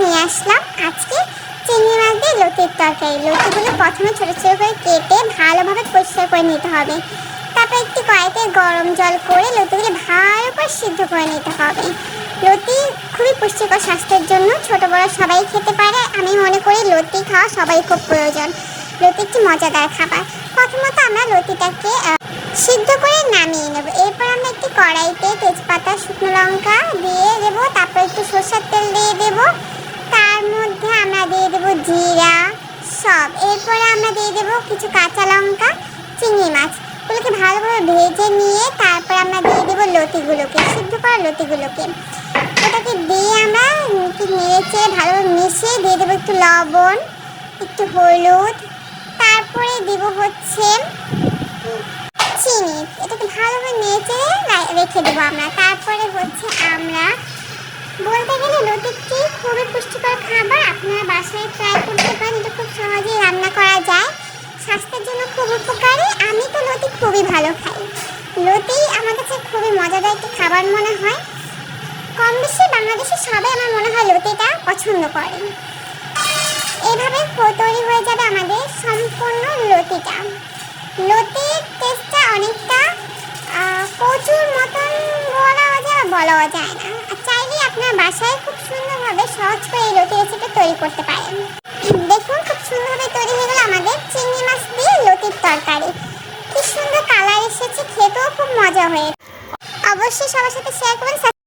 নিয়ে আসলাম। আজকে চিংড়ি মাছ দিয়ে লতির তরকারি। লতিগুলো প্রথমে ছোটো ছোটো করে কেটে ভালোভাবে পরিষ্কার করে নিতে হবে। তারপর একটি কড়াইতে গরম জল করে লতিগুলো ভালো করে সিদ্ধ করে নিতে হবে। লতি খুবই পুষ্টিকর স্বাস্থ্যের জন্য ছোট বড় সবাই খেতে পারে। আমি মনে করি লতি খাওয়া সবাই খুব প্রয়োজন। লতি একটি মজাদার খাবার। প্রথমত আমরা লতিটাকে সিদ্ধ করে নামিয়ে নেব। এরপর আমরা একটি কড়াইতে তেজপাতা, শুকনো জিরা, সব। এরপরে আমরা দিয়ে দেবো কিছু কাঁচা লঙ্কা, চিংড়ি মাছ। ওগুলোকে ভালোভাবে ভেজে নিয়ে তারপর আমরা দিয়ে দেবো লতিগুলোকে, সিদ্ধ করা লতিগুলোকে। ওটাকে দিয়ে আমরা নেড়েচে ভালোভাবে মিশিয়ে দিয়ে দেবো একটু লবণ, একটু হলুদ। তারপরে দেব হচ্ছে চিনি। এটাকে ভালোভাবে নেড়ে রেখে দেবো আমরা। তারপরে হচ্ছে আমরা বলতে গেলে লতিটি খুবই পুষ্টিকর খাবার আপনারা বাসায় ট্রাই করতে পারেন এটা খুব সহজেই রান্না করা যায় স্বাস্থ্যের জন্য খুব উপকারী আমি তো লতি খুবই ভালো খাই। লতি আমার কাছে খুবই মজাদার একটি খাবার মনে হয়। কম বেশি বাংলাদেশে সবাই আমার মনে হয় লতিটা পছন্দ করে। এভাবে তৈরি হয়ে যাবে আমাদের সম্পূর্ণ লতিটা। লতির টেস্টটা অনেকটা কচুর মতন বলাও যায় বলাও যায় না। চাইলে আপনার বাসায় খুব সুন্দরভাবে সহজ করে এই লতি রেসিপি তৈরি করতে পারেন। দেখুন, খুব সুন্দরভাবে তৈরি তরকারি। কি সুন্দর কালার এসেছে খেতেও খুব মজা হয়ে অবশ্যই সবার সাথে শেয়ার করবেন